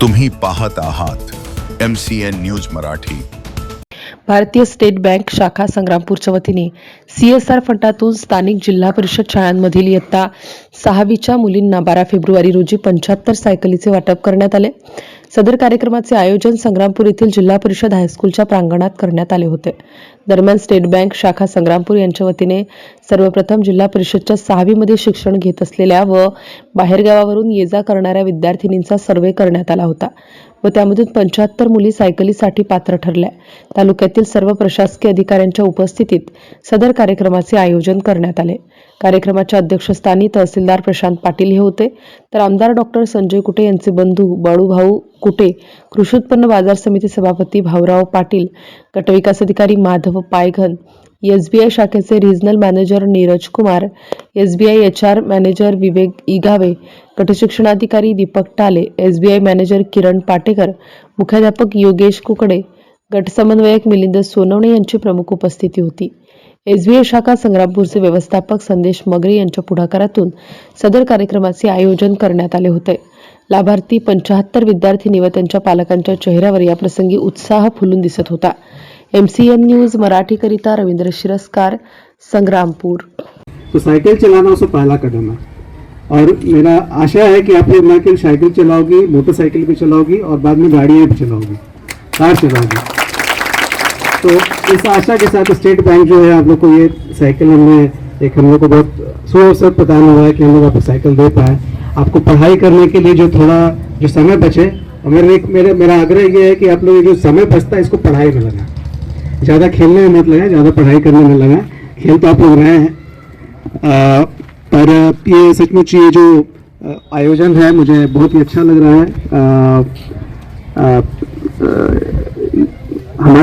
तुम्ही पाहत आहात M C N news Marathi. भारतीय स्टेट बँक शाखा संग्रामपूरच्या वतीने सीएसआर फंडातून स्थानिक जिल्हा परिषद शाळांमधील इयत्ता सहावीच्या मुलींना बारा फेब्रुवारी रोजी पंच्याहत्तर सायकलीचे वाटप करण्यात आले. सदर कार्यक्रमाचे आयोजन संग्रामपूर येथील जिल्हा परिषद हायस्कूलच्या प्रांगणात करण्यात आले होते. दरम्यान स्टेट बँक शाखा संग्रामपूर यांच्या वतीने सर्वप्रथम जिल्हा परिषदच्या सहावीमध्ये शिक्षण घेत असलेल्या व बाहेरगावावरून ये जा करणाऱ्या विद्यार्थिनींचा सर्वे करण्यात आला होता व त्यामधून पंच्याहत्तर मुली सायकलीसाठी पात्र ठरल्या. तालुक्यातील सर्व प्रशासकीय अधिकाऱ्यांच्या उपस्थितीत सदर कार्यक्रमाचे आयोजन करण्यात आले. कार्यक्रमाच्या अध्यक्षस्थानी तहसीलदार प्रशांत पाटील हे होते. तर आमदार डॉक्टर संजय कुटे यांचे बंधू बाळूभाऊ कुटे कृषी उत्पन्न बाजार समिती सभापती भाऊराव पाटील गटविकास अधिकारी माधव पायघन एसबीआय शाखेचे regional manager Neeraj Kumar SBI H R manager Vivek Igave गटशिक्षणाधिकारी Deepak Tale SBI manager किरण पाटेकर मुख्याध्यापक योगेश कुकडे गट समन्वयक मिलिंद सोनवणे यांची प्रमुख उपस्थिती होती. एसबीआय शाखा संग्रामपूरचे व्यवस्थापक संदेश मगरे यांच्या पुढाकारातून सदर कार्यक्रमाचे आयोजन करण्यात आले होते. लाभार्थी पंचाहत्तर विद्यार्थिनी व त्यांच्या पालकांच्या चेहऱ्यावर या प्रसंगी उत्साह फुलून दिसत होता. एम सी एन न्यूज मराठीकरिता रवींद्र शिरस्कार संग्रामपूर. तो साइकिल चलाना उसको पहला कदम है। और मेरा आशा है कि आप लोग ना केवल साइकिल चलाओगी मोटरसाइकिल भी चलाओगी और बाद में गाड़ी भी चलाओगी कार चलाओगी। तो इस आशा के साथ स्टेट बैंक जो है आप लोग को ये साइकिल हमने एक हम लोग को बहुत सुअवसर प्रदान हुआ है कि हम लोग आपको साइकिल दे पाए। आपको पढ़ाई करने के लिए जो थोड़ा जो समय बचे और मेरे एक मेरे मेरा आग्रह ये है कि आप लोग जो समय बचता है इसको पढ़ाई में लगाएँ। ज़्यादा खेलने में मत लगाएँ ज़्यादा पढ़ाई करने में लगाएँ। खेल तो आप लोग रहे हैं। पर ये सचमुच ये जो आयोजन है मुझे बहुत ही अच्छा लग रहा है। अ, अ,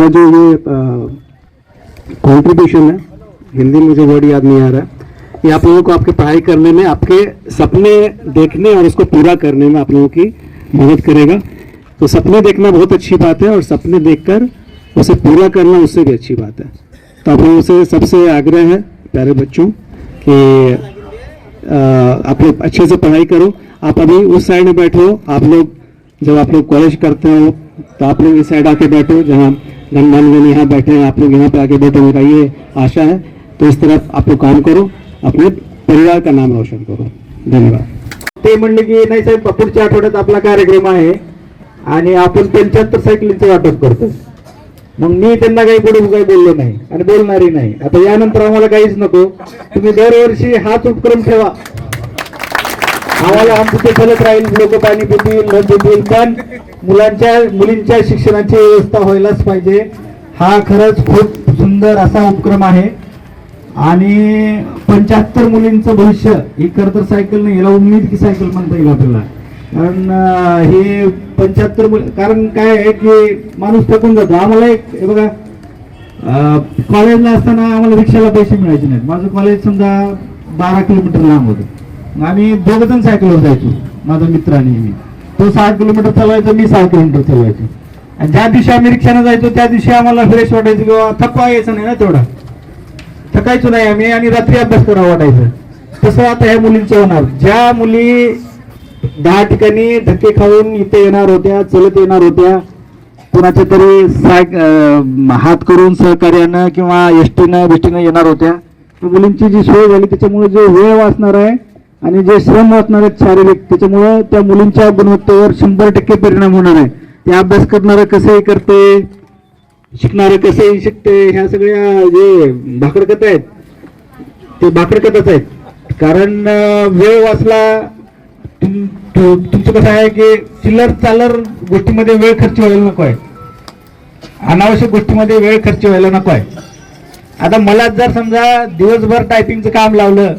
हमारा जो ये कंट्रीब्यूशन है, हिंदी में जो वर्ड याद नहीं आ रहा है। ये आप लोगों को आपके पढ़ाई करने में, आपके सपने देखने और उसको पूरा करने में आप लोगों की मदद करेगा। तो सपने देखना बहुत अच्छी बात है और सपने देखकर उसे पूरा करना उससे भी अच्छी बात है। तो आप लोगों से सबसे आग्रह है, प्यारे बच्चों, कि आप लोग अच्छे से पढ़ाई करो। आप अभी उस साइड में बैठो, आप लोग जब आप लोग कॉलेज करते हो तो आप लोग इस साइड आके बैठो, जहाँ गनमान गन यहाँ बैठे हैं आप लोग यहाँ पे आके बैठो मेरा ये आशा है तो इस तरफ आप लोग काम करो अपने परिवार का नाम रोशन करो धन्यवाद। ते म्हणले की नाही साहेब पुढच्या आठवड्यात आपला कार्यक्रम आहे आणि आपण पंच्याहत्तर सायकलींचं वाटप करतो. मग मी त्यांना काही पुढे काही बोललो नाही आणि बोलणारही नाही. आता यानंतर आम्हाला काहीच नको. तुम्ही दरवर्षी हाच उपक्रम ठेवा. आम्हाला आमचं ते फलत राहील लोक पाणी पितील न पितील पण मुलांच्या मुलींच्या शिक्षणाची व्यवस्था व्हायलाच पाहिजे. हा खरंच खूप सुंदर असा उपक्रम आहे. आणि पंच्याहत्तर मुलींचं भविष्य ही खर तर सायकल नाही याला उम्मीद की सायकल म्हणता येईल आपल्याला. कारण हे पंच्याहत्तर मुल कारण काय आहे की माणूस थकून जातो. आम्हाला एक हे बघा कॉलेजला असताना आम्हाला रिक्षाला पैसे मिळायचे नाहीत. माझं कॉलेज समजा बारा किलोमीटर लांब होतं. आम्ही दोघं जण सायकलवर जायचो माझा मित्र आणि मी. तो सहा किलोमीटर चालवायचा मी सहा किलोमीटर चालवायचो. आणि ज्या दिवशी आम्ही रिक्षाने जायचो त्या दिवशी आम्हाला फ्रेश वाटायचं किंवा थकवा यायचा नाही ना तेवढा. थकायचो नाही आम्ही आणि रात्री अभ्यास करावा वाटायचं. तसं आता ह्या मुलींचं होणार. ज्या मुली दहा ठिकाणी धक्के खाऊन इथे येणार होत्या चलत येणार होत्या कुणाच्या तरी साय हात करून सहकार्यानं किंवा एसटीनं बिष्टीनं येणार होत्या मुलींची जी सोय झाली त्याच्यामुळे जो वेळ वाचणार आहे आणि जे श्रम वाचणार आहेत शारीरिक त्याच्यामुळं त्या मुलींच्या गुणवत्तेवर शंभर टक्के परिणाम होणार आहे. ते अभ्यास करणारं कसंही करते शिकणारे कसंही शिकते ह्या सगळ्या जे भाकडकथा आहेत ते भाकडकथाच आहेत. कारण वेळ वाचला तुम- तुमचं कसं आहे की चिल्लर चालर गोष्टीमध्ये वेळ खर्च व्हायला नको आहे. अनावश्यक गोष्टीमध्ये वेळ खर्च व्हायला नको आहे. आता मला जर समजा दिवसभर टायपिंगचं काम लावलं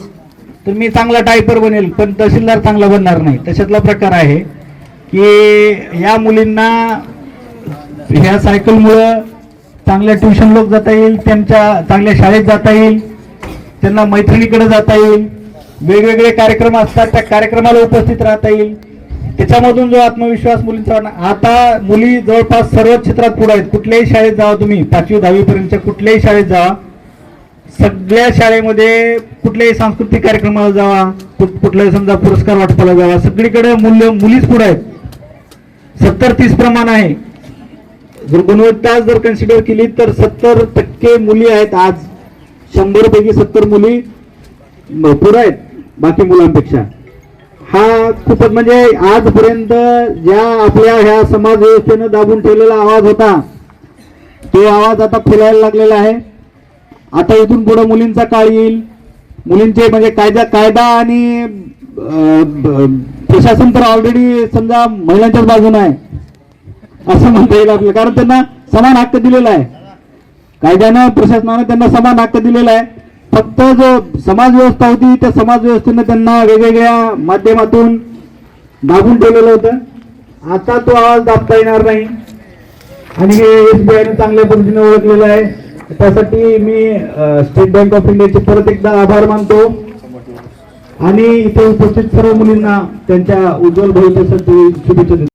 तर मी चांगला टायपर बनेल पण तहसीलदार चांगला बनणार नाही. तशातला प्रकार आहे की या मुलींना ह्या सायकलमुळं चांगल्या ट्युशन लोक जाता येईल त्यांच्या चांगल्या शाळेत जाता येईल त्यांना मैत्रिणीकडे जाता येईल वेगवेगळे कार्यक्रम असतात त्या कार्यक्रमाला उपस्थित राहता येईल. त्याच्यामधून जो आत्मविश्वास मुलींचा आता मुली जवळपास सर्वच क्षेत्रात पुढे आहेत. कुठल्याही शाळेत जावा तुम्ही पाचवी दहावीपर्यंतच्या कुठल्याही शाळेत जावा सगळ्या शाळेमध्ये कुठल्याही सांस्कृतिक कार्यक्रमाला जावा कुठ- कुठल्याही समजा पुरस्कार वाटपाला जावा सगळीकडे मूल्य मुलीच पुढे आहेत. सत्तर तीस प्रमाण आहे. जर गुणवत्ता जर कन्सिडर केली तर सत्तर टक्के मुली आहेत आज. शंभर पैकी सत्तर मुली पुढे आहेत बाकी मुलांपेक्षा. हा खूपच म्हणजे आजपर्यंत ज्या आपल्या ह्या समाज व्यवस्थेनं दाबून ठेवलेला आवाज होता तो आवाज आता फुलायला लागलेला आहे. आता इथून पुढे मुलींचा काळ येईल. मुलींचे म्हणजे कायदा कायदा आणि प्रशासन तर ऑलरेडी समजा महिलांच्याच बाजूने आहे. असं म्हणता येईल आपल्याला. कारण त्यांना समान हक्क दिलेला आहे. कायद्यानं प्रशासनानं त्यांना समान हक्क दिलेला आहे. फक्त जो समाज व्यवस्था होती त्या समाज व्यवस्थेनं त्यांना वेगवेगळ्या माध्यमातून दाबून ठेवलेलं होतं. आता तो आवाज दाबता येणार नाही. आणि हे एस बी आयनं चांगल्या पद्धतीने ओळखलेलं आहे. त्यासाठी मी स्टेट बँक ऑफ इंडियाचे परत एकदा आभार मानतो. आणि इथे उपस्थित सर्व मुलींना त्यांच्या उज्ज्वल भविष्यासाठी शुभेच्छा देतो.